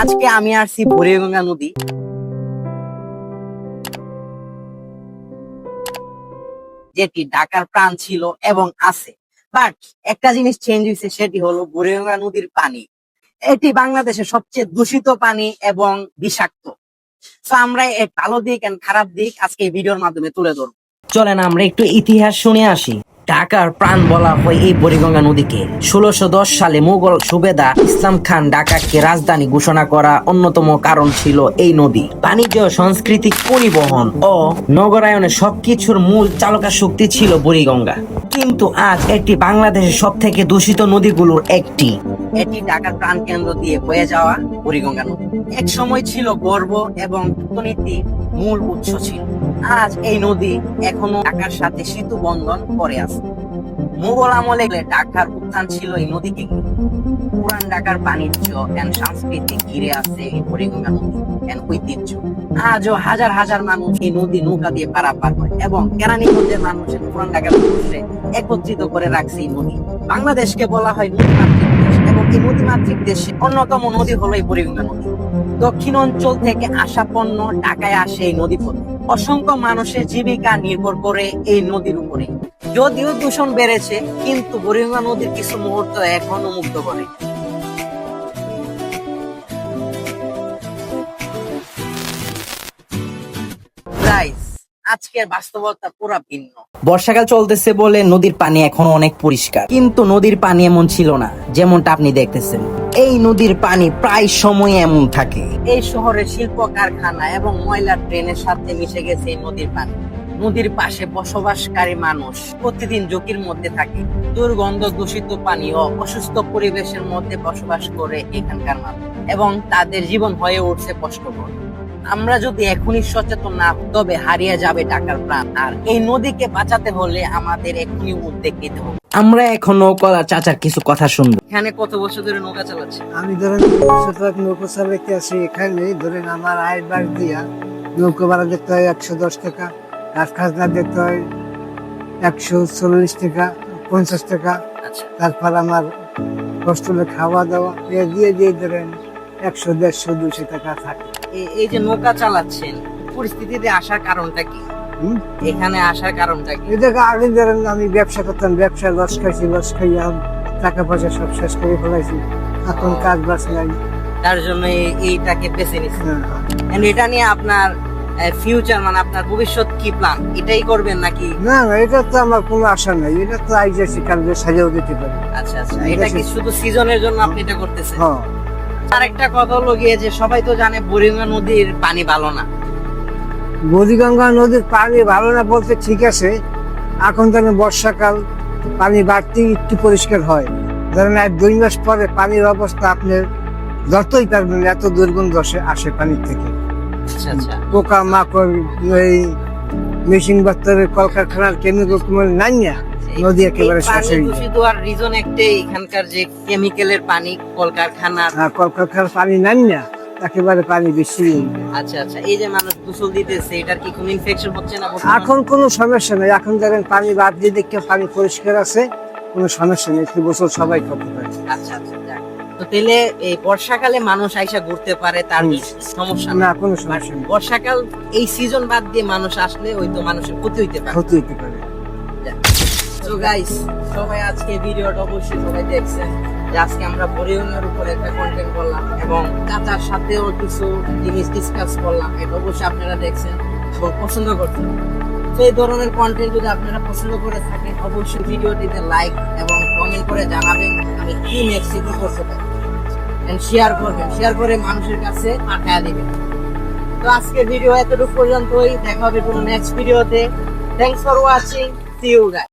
আজকে আমি আসছি বুড়িগঙ্গা নদী। যেটি ঢাকার প্রাণ ছিল এবং আছে। বাট একটা জিনিস চেঞ্জ হয়েছে, সেটি হলো বুড়িগঙ্গা নদীর পানি। এটি বাংলাদেশের সবচেয়ে দূষিত পানি এবং বিষাক্ত। তো আমরা এর ভালো দিক এন্ড খারাপ দিক আজকে এই ভিডিওর মাধ্যমে তুলে ধরবো। চলেন আমরা একটু ইতিহাস শুনে আসি। ঢাকার প্রাণ বলা হয় এই বুড়িগঙ্গা নদীকে। ষোলোশো সালে মোগল সুবেদা ইসলাম খান ঢাকাকে রাজধানী ঘোষণা করা অন্যতম কারণ ছিল এই নদী। বাণিজ্য সাংস্কৃতিক পরিবহন ও নগরায়নের সবকিছুর মূল চালকা শক্তি ছিল বুড়িগঙ্গা। কিন্তু আজ এটি বাংলাদেশের সব থেকে দূষিত নদীগুলোর একটি। এটি ঢাকার প্রাণ কেন্দ্র দিয়ে বয়ে যাওয়া বুড়িগঙ্গা নদী। এক সময় ছিল গর্ব এবং অর্থনীতির মূল উৎস ছিল। আজ এই নদী এখনও ঢাকার সাথে সেতু বন্ধন করে আছে। মুঘল আমলে ঢাকার উত্থান ছিল এই নদীকে পুরান ঢাকার বাণিজ্য এন্ড সংস্কৃতি ঘিরে আছে এই বুড়িগঙ্গা নদী এন্ড ঐতিহ্য। আজও হাজার হাজার মানুষ এই নদী নৌকা দিয়ে পারাপার করে এবং কেরানীগঞ্জের মানুষের পুরান ঢাকার মানুষে একত্রিত করে রাখছে এই নদী। বাংলাদেশকে বলা হয় নদীমাতৃক দেশ। অন্যতম নদী হলো এই নদী। দক্ষিণ অঞ্চল থেকে আসা পণ্য ঢাকায় আসে এই নদী অসংখ্য মানুষের জীবিকা নির্ভর করে এই নদীর উপরে। যদিও দূষণ বেড়েছে কিন্তু বুড়িগঙ্গা নদীর কিছু মুহূর্ত এখনও মুগ্ধ করে। Guys, আজকের বাস্তবতা পুরো ভিন্ন। বর্ষাকাল চলতেছে বলে নদীর পানি এখনও অনেক পরিষ্কার। কিন্তু নদীর পানি এমন ছিল না যেমনটা আপনি দেখতেছেন। এই নদীর পানি প্রায় সময় এমন থাকে। এই শহরের শিল্প কারখানা এবং ময়লা ট্রেনের সাথে মিশে গেছে এই নদীর পানি। নদীর পাশে বসবাসকারী মানুষ প্রতিদিন ঝুঁকির মধ্যে থাকে। দুর্গন্ধ দূষিত পানি ও অসুস্থ পরিবেশের মধ্যে বসবাস করে এখানকার মানুষ। এবং তাদের জীবন হয়ে উঠছে কষ্টকর। আমরা যদি এখনই সচেতন না তবে হারিয়ে যাবে টাকার প্রাণ। আর এই নদীকে বাঁচাতে হলে আমাদের এখনই উদ্যোগ নিতে হবে। আমরা এখন নৌকলা চাচার কিছু কথা শুনব। এখানে কত বছর ধরে নৌকা চালাচ্ছে আমি ধরেন নৌকো চালাইতে আছি এখানে ধরেন আমার আয়ের বাড়ি দিয়া নৌকো ভাড়া দিতে হয় একশো দশ টাকা রাত খাজনা দিতে হয় একশো চল্লিশ টাকা পঞ্চাশ টাকা। আচ্ছা। তারপর আমার হোস্টেলে খাওয়া দাওয়া এ দিয়ে দিয়ে ধরেন একশো দেড়শো দুশো টাকা থাকে। এই- এই যে নৌকা চালাচ্ছেন পরিস্থিতিতে আসার কারণটা কি? হুম? এখানে আসার কারণটা কি? এটাকে আগে ধরেন আমি ব্যবসা করতাম ব্যবসা লস খাইছি লস খাইয়া টাকা পয়সা সব শেষ করে ফেলাইছি। এখন কাজ বাস নাই। তার জন্য এই- এইটাকে বেছে নিচ্ছেন। হ্যাঁ। And এটা নিয়ে আপনার ফিউচার মানে আপনার ভবিষ্যৎ কি প্ল্যান এটাই করবেন নাকি? না না এটা তো আমার কোনো আশা নাই। এটা তো আইজাছি কালকে সাজাও দিতে পারি। আচ্ছা আচ্ছা। এটা কি শুধু সিজনের জন্য আপনি এটা করতেছেন? হ্যাঁ। আর একটা কথা হলো গিয়ে যে সবাই তো জানে বুড়িগঙ্গা নদীর পানি ভালো না। বুড়িগঙ্গা নদীর পানি ভালো না বলতে ঠিক আছে এখন ধরেন বর্ষাকাল পানি বাড়তি একটু পরিষ্কার হয়। ধরেন আর দুই মাস পরে পানির অবস্থা আপনার যতই পারবেন এত দুর্গন্ধ আসে আসে পানির থেকে। আচ্ছা আচ্ছা। পোকা মাকড় এই মেশিন বাচ্চাদের কলকারখানার কেমিক্যাল নাই না। নদী একেবারে হয়ে যায়। দূষিত আর রিজন একটাই এখানকার যে কেমিক্যালের পানি কলকারখানার আর কলকারখানার পানি নাই না একেবারে পানি বেশি আচ্ছা আচ্ছা এই যে মানুষ গোসল দিতেছে এটার কি কোনো ইনফেকশন হচ্ছে না এখন কোনো সমস্যা নেই এখন ধরেন পানি বাদ দিয়ে দেখে পানি পরিষ্কার আছে কোনো সমস্যা নেই একটু গোসল সবাই করতে পারে। আচ্ছা আচ্ছা। তো তাহলে এই বর্ষাকালে মানুষ আইসা ঘুরতে পারে তার সমস্যা না কোনো সমস্যা নেই। বর্ষাকাল এই সিজন বাদ দিয়ে মানুষ আসলে ওই তো মানুষের ক্ষতি হইতে পারে। হতে হইতে পারে। তো গাইস সবাই আজকে ভিডিওটা অবশ্যই সবাই দেখছেন যে আজকে আমরা পরিবহনের উপরে একটা কন্টেন্ট করলাম এবং চাচার সাথেও কিছু জিনিস ডিসকাস করলাম। এটা অবশ্যই আপনারা দেখছেন এবং পছন্দ করছেন। তো এই ধরনের কন্টেন্ট যদি আপনারা পছন্দ করে থাকেন, অবশ্যই ভিডিওটিতে লাইক এবং কমেন্ট করে জানাবেন আমি কি নেক্সট কি করতে পারি। শেয়ার করবেন শেয়ার করে মানুষের কাছে পাঠায় দিবেন। তো আজকে ভিডিও এতটুকু পর্যন্তই। দেখা হবে কোনো নেক্সট ভিডিওতে thanks for watching see you guys